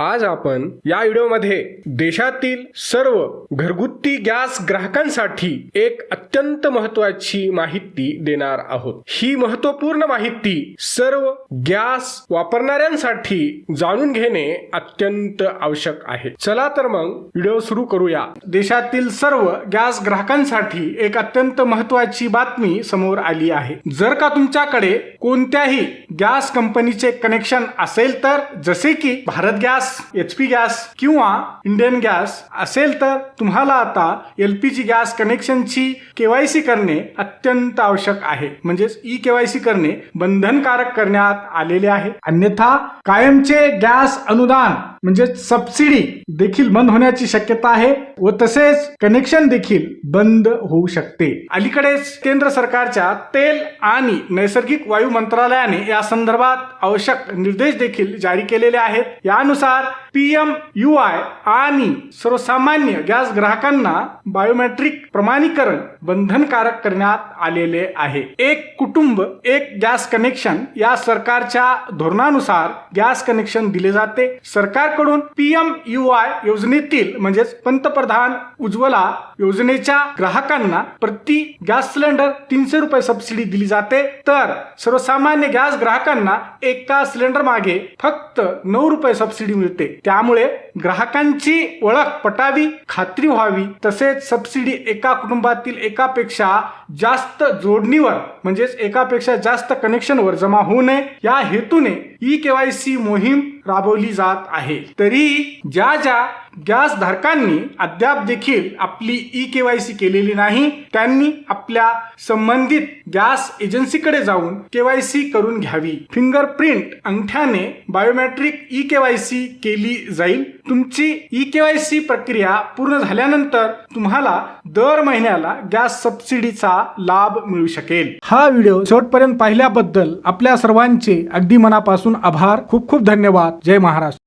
आज आपण या व्हिडिओमध्ये देशातील सर्व घरगुती गॅस ग्राहकांसाठी एक अत्यंत महत्वाची माहिती देणार आहोत. ही महत्त्वपूर्ण माहिती सर्व गॅस वापरणाऱ्यांसाठी जाणून घेणे अत्यंत आवश्यक आहे. चला तर मग व्हिडिओ सुरू करूया. देशातील सर्व गॅस ग्राहकांसाठी एक अत्यंत महत्वाची बातमी समोर आली आहे. जर का तुमच्याकडे कोणत्याही गॅस कंपनीचे कनेक्शन असेल तर जसे की Bharat gas H P gas किंवा इंडियन गॅस असेल तर तुम्हाला आता एल पी जी गॅस कनेक्शनची केवायसी करणे अत्यंत आवश्यक आहे. म्हणजेच ई केवायसी करणे बंधनकारक करण्यात आलेले आहे. अन्यथा कायमचे गॅस अनुदान म्हणजे सबसिडी देखील बंद होण्याची शक्यता आहे व तसेच कनेक्शन देखील बंद होऊ शकते. अलीकडेच केंद्र सरकारच्या तेल आणि नैसर्गिक वायू मंत्रालयाने या संदर्भात आवश्यक निर्देश देखील जारी केलेले आहेत. यानुसार पी एम यू आय आणि सर्वसामान्य गॅस ग्राहकांना बायोमेट्रिक प्रमाणीकरण बंधनकारक करण्यात आलेले आहे. एक कुटुंब एक गॅस कनेक्शन या सरकारच्या धोरणानुसार गॅस कनेक्शन दिले जाते. सरकार सरकारकडून पी एम यू आय योजनेतील म्हणजेच पंतप्रधान उज्ज्वला योजनेच्या ग्राहकांना प्रति गॅस सिलेंडर तीनशे रुपये सबसिडी दिली जाते. तर सर्वसामान्य गॅस ग्राहकांना एका सिलेंडर मागे फक्त नऊ रुपये सबसिडी मिळते. त्यामुळे ग्राहकांची ओळख पटावी खात्री व्हावी. तसेच सबसिडी एका कुटुंबातील एकापेक्षा जास्त जोडणीवर म्हणजेच एकापेक्षा जास्त कनेक्शनवर जमा होऊ नये. या हेतूने ई केवायसी मोहीम राबवली जात आहे. तरी ज्या ज्या गॅस धारकांनी अद्याप देखील आपली ई केवायसी केलेली नाही त्यांनी आपल्या संबंधित गॅस एजन्सीकडे जाऊन केवायसी करून घ्यावी. फिंगरप्रिंट अंगठ्याने बायोमेट्रिक ई केवायसी केली जाईल. तुमची ई केवायसी प्रक्रिया पूर्ण झाल्यानंतर तुम्हाला दर महिन्याला गॅस सबसिडीचा लाभ मिळू शकेल. हा व्हिडिओ शेवटपर्यंत पाहिल्याबद्दल आपल्या सर्वांचे अगदी मनापासून आभार. खूप खूप धन्यवाद. जय महाराष्ट्र.